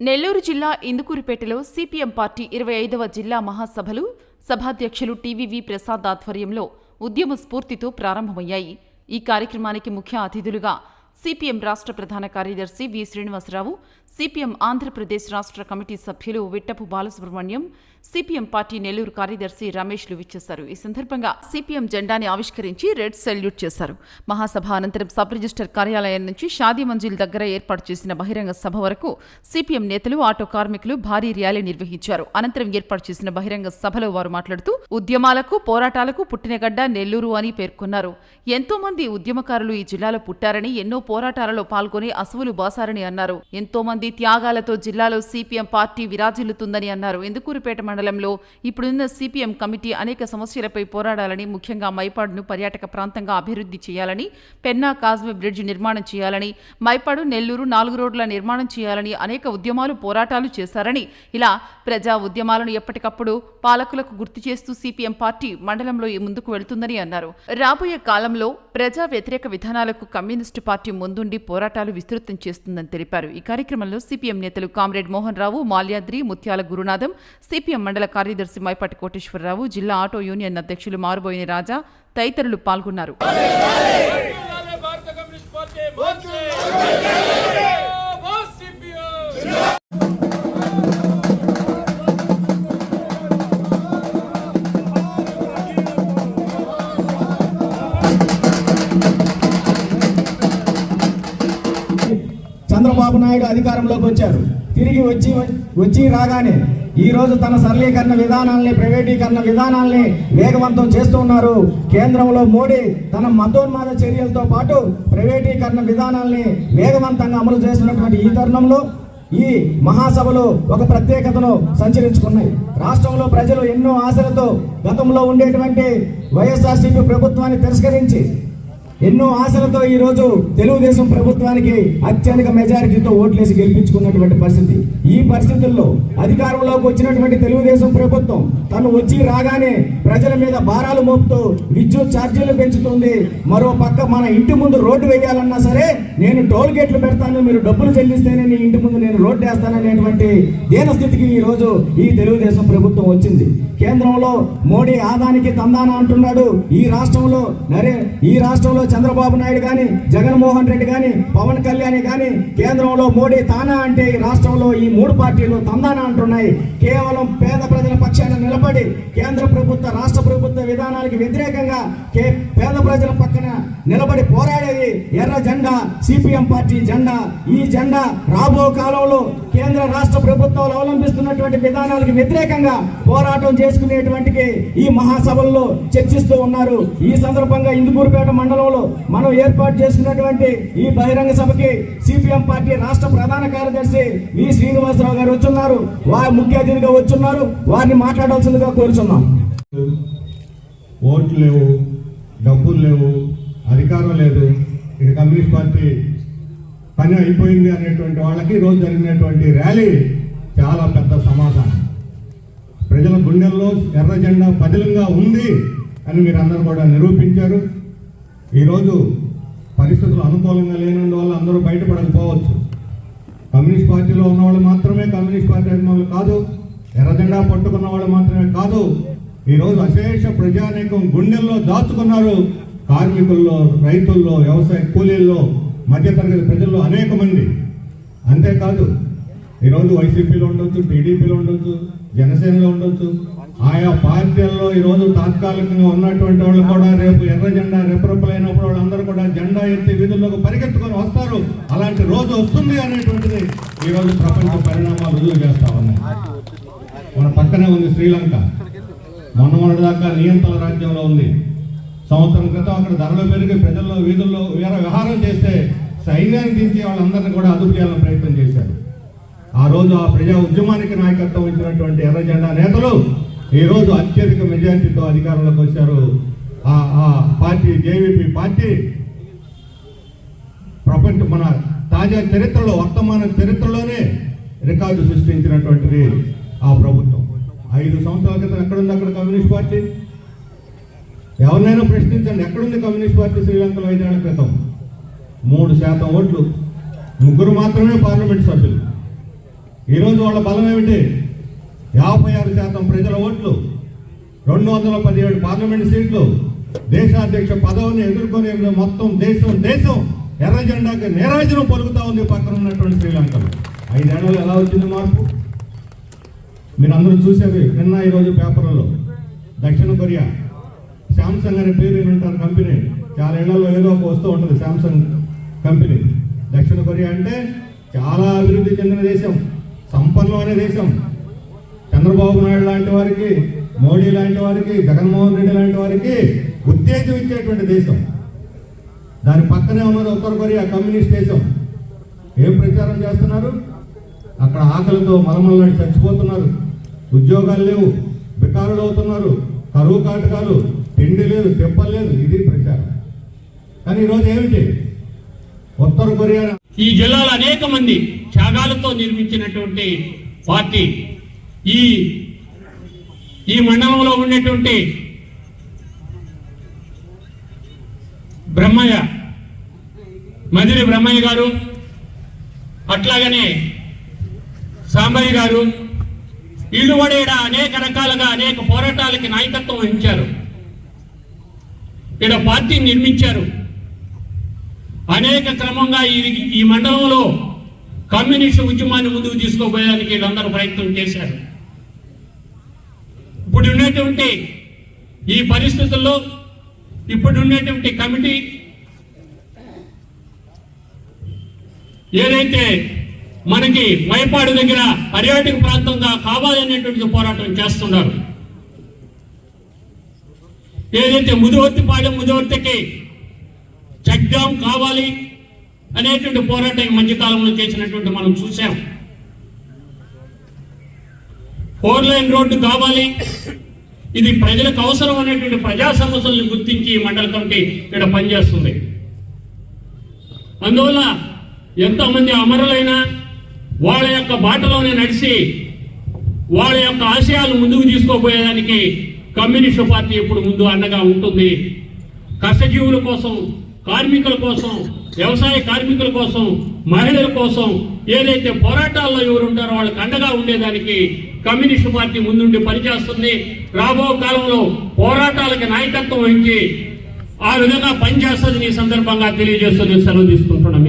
నెల్లూరు జిల్లా ఇందుకూరుపేటలో CPM party ఇరవై ఐదవ జిల్లా మహాసభలు సభాధ్యక్షులు టీవీవి ప్రసాద్ ఆధ్వర్యంలో ఉద్యమ స్ఫూర్తితో ప్రారంభమయ్యాయి. ఈ కార్యక్రమానికి ముఖ్య అతిథులుగా సిపిఎం రాష్ట్ర ప్రధాన కార్యదర్శి వి శ్రీనివాసరావు సిపిఎం ఆంధ్రప్రదేశ్ రాష్ట్ర కమిటీ సభ్యులు విట్టపు బాలసుబ్రహ్మణ్యం సిపిఎం పార్టీ నెల్లూరు కార్యదర్శి రమేష్లు విచ్చేశారు. ఈ సందర్భంగా సిపిఎం జెండాని ఆవిష్కరించి రెడ్ సెల్యూట్ చేశారు. మహాసభ అనంతరం సబ్ రిజిస్టర్ కార్యాలయం నుంచి షాదీ మంజిల్ దగ్గర ఏర్పాటు చేసిన బహిరంగ సభ వరకు సిపిఎం నేతలు ఆటో కార్మికులు భారీ ర్యాలీ నిర్వహించారు. అనంతరం ఏర్పాటు చేసిన బహిరంగ సభలో వారు మాట్లాడుతూ ఉద్యమాలకు పోరాటాలకు పుట్టినగడ్డ నెల్లూరు అని పేర్కొన్నారు. ఎంతో మంది ఉద్యమకారులు ఈ జిల్లాలో పుట్టారని ఎన్నో పోరాటాలలో పాల్గొని అసువులు బాసారని అన్నారు. ఎంతో మంది త్యాగాలతో జిల్లాలో సిపిఎం పార్టీ విరాజిల్లుతుందని అన్నారు. ఎందుకూరుపేట మండలంలో ఇప్పుడున్న సిపిఎం కమిటీ అనేక సమస్యలపై పోరాడాలని ముఖ్యంగా మైపాడును పర్యాటక ప్రాంతంగా అభివృద్ధి చేయాలని పెన్నా కాజ్వే బ్రిడ్జ్ నిర్మాణం చేయాలని మైపాడు నెల్లూరు నాలుగు రోడ్ల నిర్మాణం చేయాలని అనేక ఉద్యమాలు పోరాటాలు చేశారని ఇలా ప్రజా ఉద్యమాలను ఎప్పటికప్పుడు పాలకులకు గుర్తు చేస్తూ సిపిఎం పార్టీ మండలంలో ముందుకు వెళుతుందని అన్నారు. రాబోయే కాలంలో ప్రజా వ్యతిరేక విధానాలకు కమ్యూనిస్టు పార్టీ ముందుండి పోరాటాలు విస్తృతం చేస్తుందని తెలిపారు. ఈ కార్యక్రమంలో సిపిఎం నేతలు కామ్రేడ్ మోహన్ రావు మాల్యాద్రి ముత్యాల గురునాథం సిపిఎం మండల కార్యదర్శి మైపాటి కోటేశ్వరరావు జిల్లా ఆటో యూనియన్ అధ్యక్షులు మారుబోయిన రాజా తదితరులు పాల్గొన్నారు. చంద్రబాబు నాయుడు అధికారంలోకి వచ్చారు. తిరిగి వచ్చి వచ్చి రాగానే ఈరోజు తన సరళీకరణ విధానాల్ని ప్రైవేటీకరణ విధానాల్ని వేగవంతం చేస్తున్నారు కేంద్రంలో మోడీ తన మతోన్మాద చర్యలతో పాటు ప్రైవేటీకరణ విధానాల్ని వేగవంతంగా అమలు చేస్తున్నటువంటి ఈ తరుణంలో ఈ మహాసభలు ఒక ప్రత్యేకతను సంచరించుకున్నాయి. రాష్ట్రంలో ప్రజలు ఎన్నో ఆశలతో గతంలో ఉండేటువంటి వైఎస్ఆర్సీపీ ప్రభుత్వాన్ని తిరస్కరించి ఎన్నో ఆశలతో ఈ రోజు తెలుగుదేశం ప్రభుత్వానికి అత్యధిక మెజారిటీతో ఓట్లేసి గెలిపించుకున్నటువంటి పరిస్థితి. ఈ పరిస్థితుల్లో అధికారంలోకి వచ్చినటువంటి తెలుగుదేశం ప్రభుత్వం తను వచ్చి రాగానే ప్రజల మీద భారాలు మోపుతూ విద్యుత్ ఛార్జీలు పెంచుతుంది. మరో పక్క మన ఇంటి ముందు రోడ్డు వేయాలన్నా సరే నేను టోల్ గేట్లు పెడతాను మీరు డబ్బులు చెల్లిస్తేనే నీ ఇంటి ముందు నేను రోడ్డు వేస్తాననేటువంటి దీనస్థితికి ఈ రోజు ఈ తెలుగుదేశం ప్రభుత్వం వచ్చింది. కేంద్రంలో మోడీ ఆదానికి తందాన అంటున్నాడు. ఈ రాష్ట్రంలో నరే ఈ రాష్ట్రంలో చంద్రబాబు నాయుడు కానీ జగన్మోహన్ రెడ్డి కానీ పవన్ కళ్యాణ్ కానీ కేంద్రంలో మోడీ తానా అంటే ఈ రాష్ట్రంలో ఈ మూడు పార్టీలు తందాన అంటున్నాయి. కేవలం పేద ప్రజల పక్షాన నిలబడి కేంద్ర ప్రభుత్వ రాష్ట్ర ప్రభుత్వ విధానాలకు వ్యతిరేకంగా కే పేద ప్రజల పక్కన నిలబడి పోరాడేది ఎర్ర జెండా సిపిఎం పార్టీ జెండా. ఈ జెండా రాబో కాలంలో కేంద్ర రాష్ట్ర ప్రభుత్వాలు అవలంబిస్తున్నటువంటి విధానాలకు వ్యతిరేకంగా పోరాటం చేసుకునేటువంటి ఈ మహాసభల్లో చర్చిస్తూ ఉన్నారు. ఈ సందర్భంగా ఇందుకూరుపేట మండలంలో మనం ఏర్పాటు చేసుకున్నటువంటి ఈ బహిరంగ సభకి సిపిఎం పార్టీ రాష్ట్ర ప్రధాన కార్యదర్శి వి శ్రీనివాసరావు గారు వచ్చున్నారు. వారి ముఖ్య అతిథిగా వచ్చున్నారు. వారిని మాట్లాడాల్సిందిగా కోరుచున్నాం. ఓట్లు లేవు డబ్బులు లేవు అధికారం లేదు. ఇక కమ్యూనిస్ట్ పార్టీ పని అయిపోయింది అనేటువంటి వాళ్ళకి ఈరోజు జరిగినటువంటి ర్యాలీ చాలా పెద్ద సమాధానం. ప్రజల గుండెల్లో ఎర్ర జెండా పదిలంగా ఉంది అని మీరు అందరూ కూడా నిరూపించారు. ఈరోజు పరిస్థితులు అనుకూలంగా లేనందువల్ల అందరూ బయటపడకపోవచ్చు. కమ్యూనిస్ట్ పార్టీలో ఉన్న వాళ్ళు మాత్రమే కమ్యూనిస్ట్ పార్టీ అభిమానులు కాదు. ఎర్ర జెండా పట్టుకున్న వాళ్ళు మాత్రమే కాదు. ఈరోజు అశేష ప్రజానేకం గుండెల్లో దాచుకున్నారు. కార్మికుల్లో రైతుల్లో వ్యవసాయ కూలీల్లో మధ్యతరగతి ప్రజల్లో అనేక మంది. అంతేకాదు ఈరోజు వైసీపీలో ఉండొచ్చు టీడీపీలో ఉండొచ్చు జనసేనలో ఉండొచ్చు. ఆయా పార్టీల్లో ఈరోజు తాత్కాలికంగా ఉన్నటువంటి వాళ్ళు కూడా రేపు ఎర్ర జెండా రెపరెపలైనప్పుడు వాళ్ళందరూ కూడా జెండా ఎత్తి వీధుల్లోకి పరిగెత్తుకొని వస్తారు. అలాంటి రోజు వస్తుంది అనేటువంటిది ఈరోజు ప్రపంచ పరిణామాలు రుజువు చేస్తా ఉన్నాయి. మన పక్కనే ఉంది శ్రీలంక. మొన్న మొన్నటిదాకా నియంత్రణ రాజ్యంలో ఉంది. సంవత్సరం క్రితం అక్కడ ధరలు పెరిగి ప్రజల్లో వీధుల్లో వీర వ్యవహారం చేస్తే సైన్యాన్ని దించి వాళ్ళందరినీ కూడా అదుపు చేయాలని ప్రయత్నం చేశారు. ఆ రోజు ఆ ప్రజా ఉద్యమానికి నాయకత్వం ఇచ్చినటువంటి ఎర్ర జెండా నేతలు ఈరోజు అత్యధిక మెజార్టీతో అధికారంలోకి వచ్చారు. ఆ ఆ పార్టీ జేవీపీ పార్టీ ప్రపంచ మన తాజా చరిత్రలో వర్తమాన చరిత్రలోనే రికార్డు సృష్టించినటువంటిది ఆ ప్రభుత్వం. ఐదు సంవత్సరాల క్రితం ఎక్కడుంది అక్కడ కమ్యూనిస్ట్ పార్టీ? ఎవరినైనా ప్రశ్నించండి. ఎక్కడుంది కమ్యూనిస్ట్ పార్టీ శ్రీలంకలో ఐదేళ్ళ క్రితం? మూడు శాతం ఓట్లు. ముగ్గురు మాత్రమే పార్లమెంట్ సభ్యులు. ఈరోజు వాళ్ళ బలం ఏమిటి? యాభై ఆరు శాతం ప్రజల ఓట్లు. రెండు వందల పదిహేడు పార్లమెంట్ సీట్లు. దేశాధ్యక్ష పదవిని ఎదుర్కొని మొత్తం దేశం దేశం ఎర్ర జెండాకి నీరాజనం పలుకుతా ఉంది పక్కన ఉన్నటువంటి శ్రీలంకలో ఐదేళ్ళలో ఎలా వచ్చింది మార్పు? మీరు అందరూ చూసేవి నిన్న ఈరోజు పేపర్లలో. దక్షిణ కొరియా. శాంసంగ్ అనే పేరు వింటారు కంపెనీ. చాలా ఇళ్ళలో ఏదో ఒక వస్తూ ఉంటుంది శాంసంగ్ కంపెనీ. దక్షిణ కొరియా అంటే చాలా అభివృద్ధి చెందిన దేశం సంపన్నమైన దేశం. చంద్రబాబు నాయుడు లాంటి వారికి మోడీ లాంటి వారికి జగన్మోహన్ రెడ్డి లాంటి వారికి ఉత్తేజం ఇచ్చేటువంటి దేశం. దాని పక్కనే ఉన్నది ఉత్తర కొరియా కమ్యూనిస్ట్ దేశం. ఏం ప్రచారం చేస్తున్నారు? అక్కడ ఆకలితో మలమల్లాడి చచ్చిపోతున్నారు. ఉద్యోగాలు లేవు. బికారులు అవుతున్నారు. కరువు కాటకాలు. లేదు తెప్పలేదు ఇది ప్రచారం. కానీ ఈరోజు ఏమిటి? ఉత్తర కొరియా ఈ జిల్లాలో అనేక మంది త్యాగాలతో నిర్మించినటువంటి పార్టీ ఈ ఈ మండలంలో ఉండేటువంటి బ్రహ్మయ్య మదిరి బ్రహ్మయ్య గారు అట్లాగనే సాంబయ్య గారు ఇల్లు పడేడ అనేక రకాలుగా అనేక పోరాటాలకి నాయకత్వం వహించారు. ఇక్కడ పార్టీ నిర్మించారు. అనేక క్రమంగా ఈ ఈ మండలంలో కమ్యూనిస్ట్ ఉద్యమాన్ని ముందుకు తీసుకోపోయడానికి వీళ్ళందరూ ప్రయత్నం చేశారు. ఇప్పుడు ఉన్నటువంటి ఈ పరిస్థితుల్లో ఇప్పుడు ఉన్నటువంటి కమిటీ ఏదైతే మనకి మైపాడు దగ్గర పర్యాటక ప్రాంతంగా కావాలనేటువంటి పోరాటం చేస్తున్నారు. ఏదైతే ముదివర్తిపాలెం ముదివర్తికి చెక్ డ్యామ్ కావాలి అనేటువంటి పోరాటం మధ్యకాలంలో చేసినటువంటి మనం చూసాం ఫోర్ లైన్ రోడ్డు కావాలి. ఇది ప్రజలకు అవసరం అనేటువంటి ప్రజా సమస్యలను గుర్తించి మండల కమిటీ ఇక్కడ పనిచేస్తుంది. అందువల్ల ఎంతమంది అమరులైనా వాళ్ళ యొక్క బాటలోనే నడిచి వాళ్ళ యొక్క ఆశయాలు ముందుకు తీసుకోపోయేదానికి కమ్యూనిస్టు పార్టీ ఇప్పుడు ముందు అండగా ఉంటుంది? కష్టజీవుల కోసం కార్మికుల కోసం వ్యవసాయ కార్మికుల కోసం మహిళల కోసం ఏదైతే పోరాటాల్లో ఎవరు ఉంటారో వాళ్ళకి అండగా ఉండేదానికి కమ్యూనిస్టు పార్టీ ముందుండి పనిచేస్తుంది. రాబో కాలంలో పోరాటాలకి నాయకత్వం వహించి ఆ విధంగా పనిచేస్తుంది ఈ సందర్భంగా తెలియజేస్తుంది సెలవు తీసుకుంటున్నాం